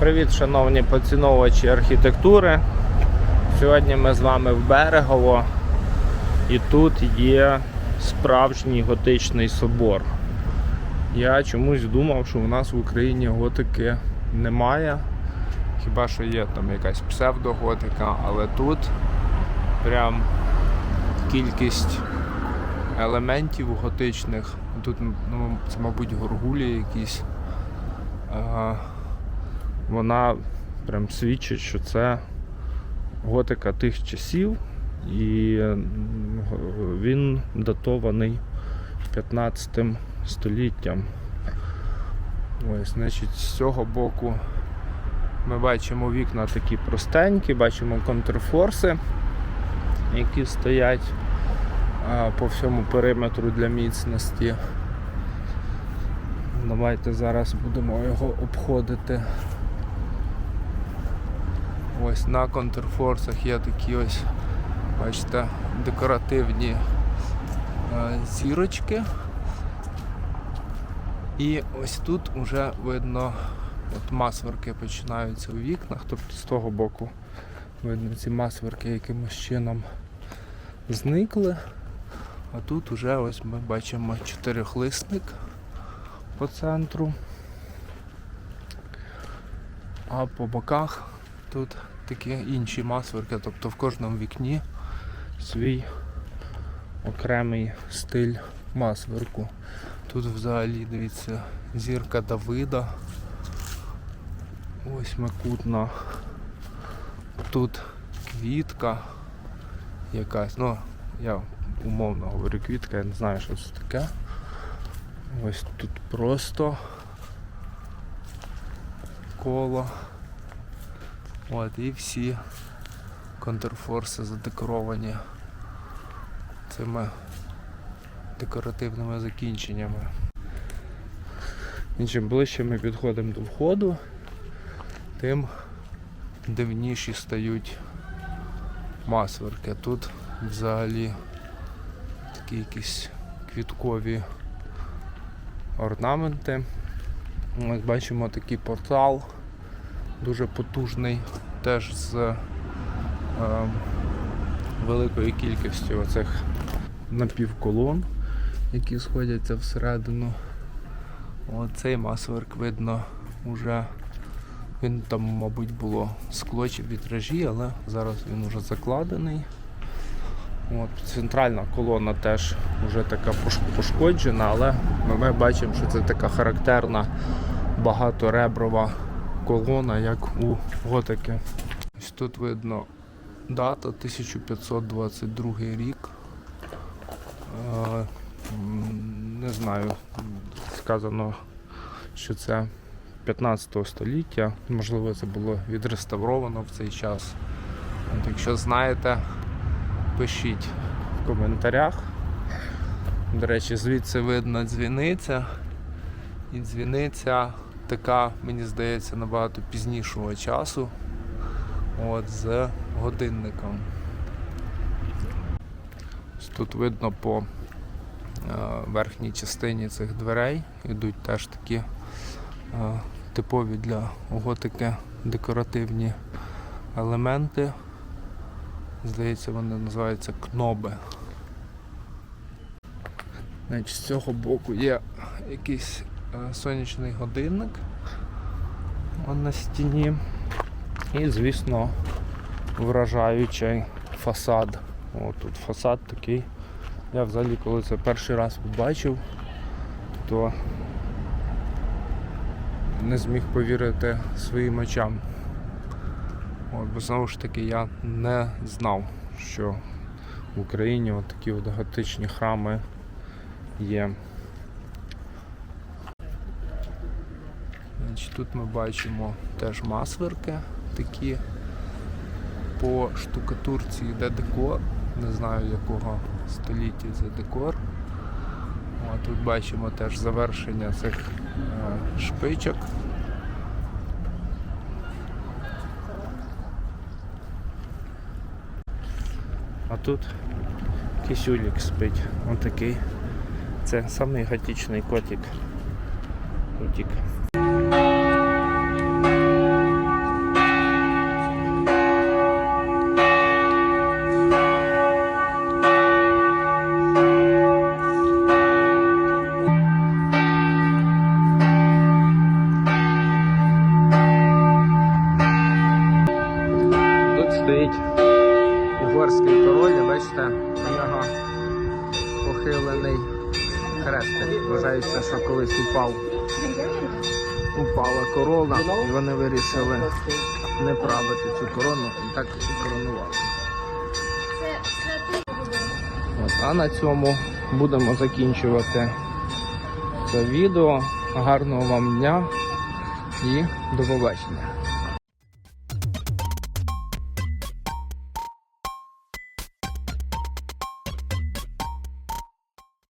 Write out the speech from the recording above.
Привіт, шановні поціновувачі архітектури. Сьогодні ми з вами в Берегово і тут є справжній готичний собор. Я чомусь думав, що у нас в Україні готики немає. Хіба що є там якась псевдоготика, але тут прям кількість елементів готичних. Тут ну, це, мабуть, горгулі якісь. Вона прям свідчить, що це готика тих часів, і він датований 15 століттям. Ось, значить, з цього боку ми бачимо вікна такі простенькі, бачимо контрфорси, які стоять по всьому периметру для міцності. Давайте зараз будемо його обходити. Ось на контрфорсах є такі ось, бачите, декоративні е, зірочки. І ось тут вже видно, от масверки починаються у вікнах, тобто з того боку видно ці масверки якимось чином зникли. А тут вже ось ми бачимо чотирихлисник по центру. А по боках тут такі інші масверки, тобто в кожному вікні свій окремий стиль масверку. Тут взагалі, дивіться, зірка Давида. Ось макутна. Тут квітка якась. Ну, я умовно говорю квітка, я не знаю, що це таке. Ось тут просто коло. От, і всі контрфорси задекоровані цими декоративними закінченнями. І чим ближче ми підходимо до входу, тим дивніші стають масверки. Тут взагалі такі якісь квіткові орнаменти. Ось бачимо такий портал, дуже потужний, теж з е, великою кількістю оцих напівколон, які сходяться всередину. Оцей масверк видно вже він там, мабуть, було скло чи вітражі, але зараз він вже закладений. От, центральна колона теж вже така пошкоджена, але ми бачимо, що це така характерна багатореброва колона, як у готики. Ось тут видно дата 1522 рік. Е, Не знаю, сказано, що це 15 століття. Можливо, це було відреставровано в цей час. Якщо знаєте, пишіть в коментарях. До речі, звідси видно дзвіниця. І дзвіниця така, мені здається, набагато пізнішого часу. От, з годинником. Тут видно по е, верхній частині цих дверей йдуть теж такі е, типові для готики декоративні елементи. Здається, вони називаються кноби. Значить, з цього боку є якийсь сонячний годинник он на стіні. І, звісно, вражаючий фасад. О, тут фасад такий. Я взагалі, коли це перший раз побачив, то не зміг повірити своїм очам. От, бо знову ж таки я не знав, що в Україні от такі от готичні храми є. Значить, тут ми бачимо теж масверки такі. По штукатурці йде декор. Не знаю якого століття це декор. А тут бачимо теж завершення цих е, шпичок. А тут кисюлік спить. Ось такий. Це самий готичний котик. Котик. Угорський король, бачите, у нього похилений хрестик. Вважається, що колись упав, упала корона, і вони вирішили не правити цю корону і так коронували. От, а на цьому будемо закінчувати це відео. Гарного вам дня і до побачення.